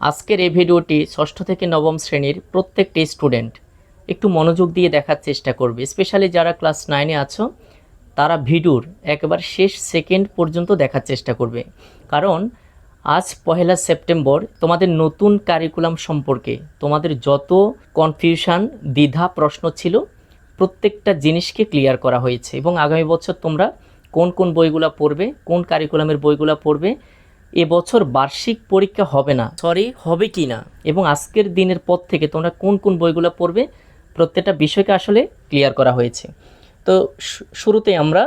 আজকের এই ভিডিওটি ষষ্ঠ থেকে নবম শ্রেণির প্রত্যেকটি স্টুডেন্ট একটু মনোযোগ দিয়ে দেখার চেষ্টা করবে। স্পেশালি যারা ক্লাস নাইনে আছো, তারা ভিডিওর একবার শেষ সেকেন্ড পর্যন্ত দেখার চেষ্টা করবে। কারণ আজ পহেলা সেপ্টেম্বর তোমাদের নতুন কারিকুলাম সম্পর্কে তোমাদের যত কনফিউশন, দ্বিধা, প্রশ্ন ছিল, প্রত্যেকটা জিনিসকে ক্লিয়ার করা হয়েছে এবং আগামী বছর তোমরা কোন কোন বইগুলো পড়বে, কোন কারিকুলামের বইগুলো পড়বে এবছর বার্ষিক পরীক্ষা হবে না। সরি হবে কি না? এবং আজকের দিনের পর থেকে তোমরা কোন কোন বইগুলো পড়বে, প্রত্যেকটা বিষয়কে আসলে ক্লিয়ার করা হয়েছে। তো শুরুতে আমরা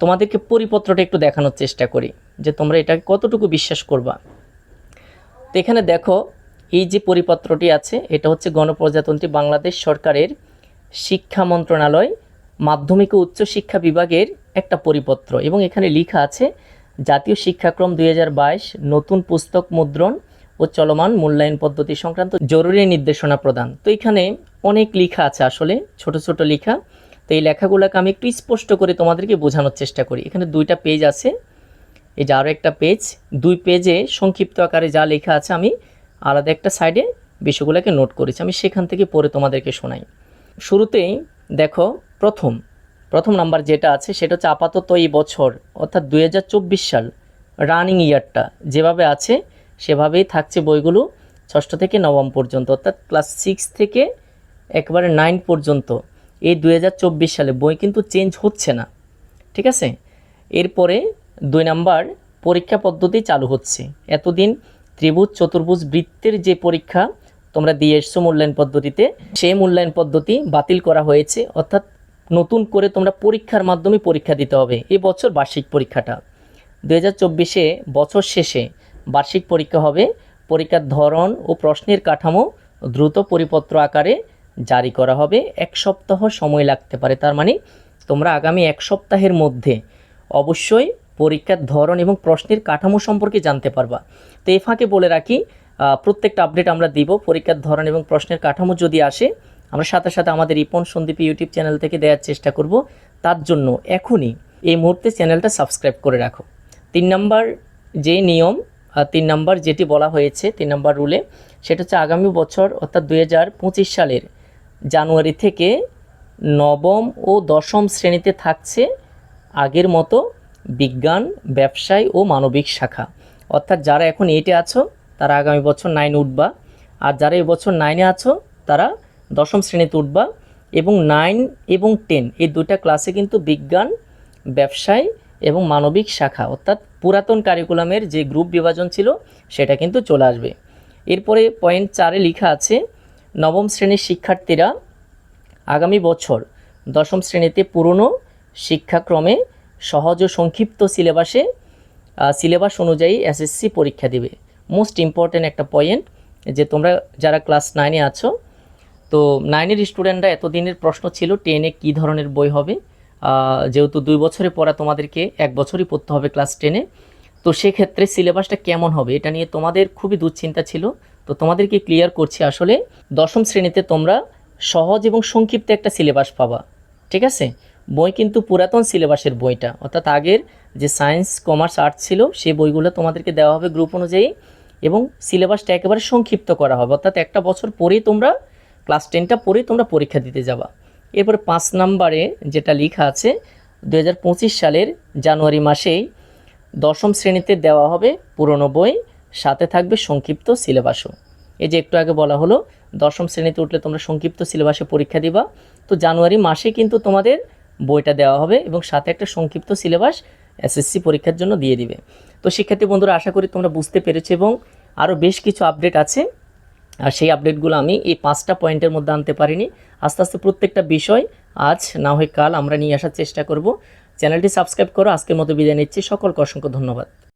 তোমাদেরকে পরিপত্রটা একটু দেখানোর চেষ্টা করি, যে তোমরা এটাকে কতটুকু বিশ্বাস করবা। তো এখানে দেখো, এই যে পরিপত্রটি আছে, এটা হচ্ছে গণপ্রজাতন্ত্রী বাংলাদেশ সরকারের শিক্ষা মন্ত্রণালয় মাধ্যমিক ও উচ্চ শিক্ষা বিভাগের একটা পরিপত্র এবং এখানে লেখা আছে জাতীয় শিক্ষাক্রম দুই হাজার বাইশ, নতুন পুস্তক মুদ্রণ ও চলমান মূল্যায়ন পদ্ধতি সংক্রান্ত জরুরি নির্দেশনা প্রদান। তো এখানে অনেক লেখা আছে আসলে, ছোট ছোট লেখা। তো এই লেখাগুলোকে আমি একটু স্পষ্ট করে তোমাদেরকে বোঝানোর চেষ্টা করি। এখানে দুইটা পেজ আছে, এই যে আরও একটা পেজ। দুই পেজে সংক্ষিপ্ত আকারে যা লেখা আছে আমি আলাদা একটা সাইডে বিষয়গুলোকে নোট করেছি। আমি সেখান থেকে পড়ে তোমাদেরকে শোনাই। শুরুতেই দেখো, প্রথম প্রথম নাম্বার যেটা আছে, সেটা হচ্ছে আপাতত এই বছর, অর্থাৎ দুই হাজার চব্বিশ সাল রানিং ইয়ারটা যেভাবে আছে, সেভাবেই থাকছে বইগুলো ষষ্ঠ থেকে নবম পর্যন্ত, অর্থাৎ ক্লাস সিক্স থেকে একবারে নাইন পর্যন্ত। এই দু হাজার চব্বিশ সালে বই কিন্তু চেঞ্জ হচ্ছে না, ঠিক আছে? এরপরে দুই নাম্বার, পরীক্ষা পদ্ধতি চালু হচ্ছে। এতদিন ত্রিভুজ, চতুর্ভুজ বৃত্তের যে পরীক্ষা তোমরা দিয়ে এসছো মূল্যায়ন পদ্ধতিতে, সেই মূল্যায়ন পদ্ধতি বাতিল করা হয়েছে, অর্থাৎ নতুন করে তোমরা পরীক্ষার মাধ্যমে পরীক্ষা দিতে হবে। এ বছর বার্ষিক পরীক্ষাটা। দু হাজার চব্বিশে বছর শেষে বার্ষিক পরীক্ষা হবে। পরীক্ষার ধরন ও প্রশ্নের কাঠামো দ্রুত পরিপত্র আকারে জারি করা হবে। এক সপ্তাহ সময় লাগতে পারে। তার মানে তোমরা আগামী এক সপ্তাহের মধ্যে অবশ্যই পরীক্ষার ধরন এবং প্রশ্নের কাঠামো সম্পর্কে জানতে পারবা। তো এ ফাঁকে বলে রাখি প্রত্যেকটা আপডেট আমরা দিব। পরীক্ষার ধরন এবং প্রশ্নের কাঠামো যদি আসে আমরা সাথে সাথে আমাদের রিপন সন্দীপ ইউটিউব চ্যানেল থেকে দেওয়ার চেষ্টা করব। তার জন্য এখনই এই মুহূর্তে চ্যানেলটা সাবস্ক্রাইব করে রাখো। তিন নাম্বার যে নিয়ম তিন নাম্বার যেটি বলা হয়েছে, তিন নাম্বার রুলে, সেটা হচ্ছে আগামী বছর, অর্থাৎ দু হাজার পঁচিশ সালের জানুয়ারি থেকে নবম ও দশম শ্রেণীতে থাকছে আগের মতো বিজ্ঞান, ব্যবসায় ও মানবিক শাখা। অর্থাৎ যারা এখন এইটে আছো, তারা আগামী বছর নাইন উঠবা। আর যারা এই বছর নাইনে আছো, তারা দশম শ্রেণীতে উঠবা এবং নাইন এবং টেন এই দুটা ক্লাসে কিন্তু বিজ্ঞান, ব্যবসায় এবং মানবিক শাখা, অর্থাৎ পুরাতন কারিকুলামের যে গ্রুপ বিভাজন ছিল, সেটা কিন্তু চলে আসবে। এরপরে পয়েন্ট চারে লেখা আছে, নবম শ্রেণির শিক্ষার্থীরা আগামী বছর দশম শ্রেণীতে পুরনো শিক্ষাক্রমে সহজ ও সংক্ষিপ্ত সিলেবাসে সিলেবাস অনুযায়ী এসএসসি পরীক্ষা দেবে। মোস্ট ইম্পর্ট্যান্ট একটা পয়েন্ট যে তোমরা যারা ক্লাস নাইনে আছো তো নাইনের স্টুডেন্টরা এতদিনের প্রশ্ন ছিল টেনে কী ধরনের বই হবে? যেহেতু দুই বছরে পড়া তোমাদেরকে এক বছরই পড়তে হবে ক্লাস টেনে তো সেক্ষেত্রে সিলেবাসটা কেমন হবে? এটা নিয়ে তোমাদের খুবই দুশ্চিন্তা ছিল। তো তোমাদেরকে ক্লিয়ার করছি, আসলে দশম শ্রেণীতে তোমরা সহজ এবং সংক্ষিপ্ত একটা সিলেবাস পাবা, ঠিক আছে? বই কিন্তু পুরাতন সিলেবাসের বইটা। অর্থাৎ আগের যে সায়েন্স, কমার্স, আর্টস ছিল সেই বইগুলো তোমাদেরকে দেওয়া হবে গ্রুপ অনুযায়ী এবং সিলেবাসটা একেবারে সংক্ষিপ্ত করা হবে। অর্থাৎ একটা বছর পরেই তোমরা ক্লাস টেনটা পরেই তোমরা পরীক্ষা দিতে যাবা। এরপর পাঁচ নাম্বারে যেটা লেখা আছে দু হাজার পঁচিশ সালের জানুয়ারি মাসেই দশম শ্রেণীতে দেওয়া হবে পুরনো বই, সাথে থাকবে সংক্ষিপ্ত সিলেবাসও। এই যে একটু আগে বলা হলো, দশম শ্রেণীতে উঠলে তোমরা সংক্ষিপ্ত সিলেবাসে পরীক্ষা দিবা। তো জানুয়ারি মাসে কিন্তু তোমাদের বইটা দেওয়া হবে এবং সাথে একটা সংক্ষিপ্ত সিলেবাস এসএসসি পরীক্ষার জন্য দিয়ে দিবে। তো শিক্ষার্থী বন্ধুরা, আশা করি তোমরা বুঝতে পেরেছ এবং আরও বেশ কিছু আপডেট আছে। আর সেই আপডেটগুলো আমি এই পাঁচটা পয়েন্টের মধ্যে আনতে পারিনি। আস্তে আস্তে প্রত্যেকটা বিষয় আজ, না হয় কাল আমরা নিয়ে আসার চেষ্টা করব। চ্যানেলটি সাবস্ক্রাইব করো। আজকের মতো বিদায় নিচ্ছি। সকলকে অসংখ্য ধন্যবাদ।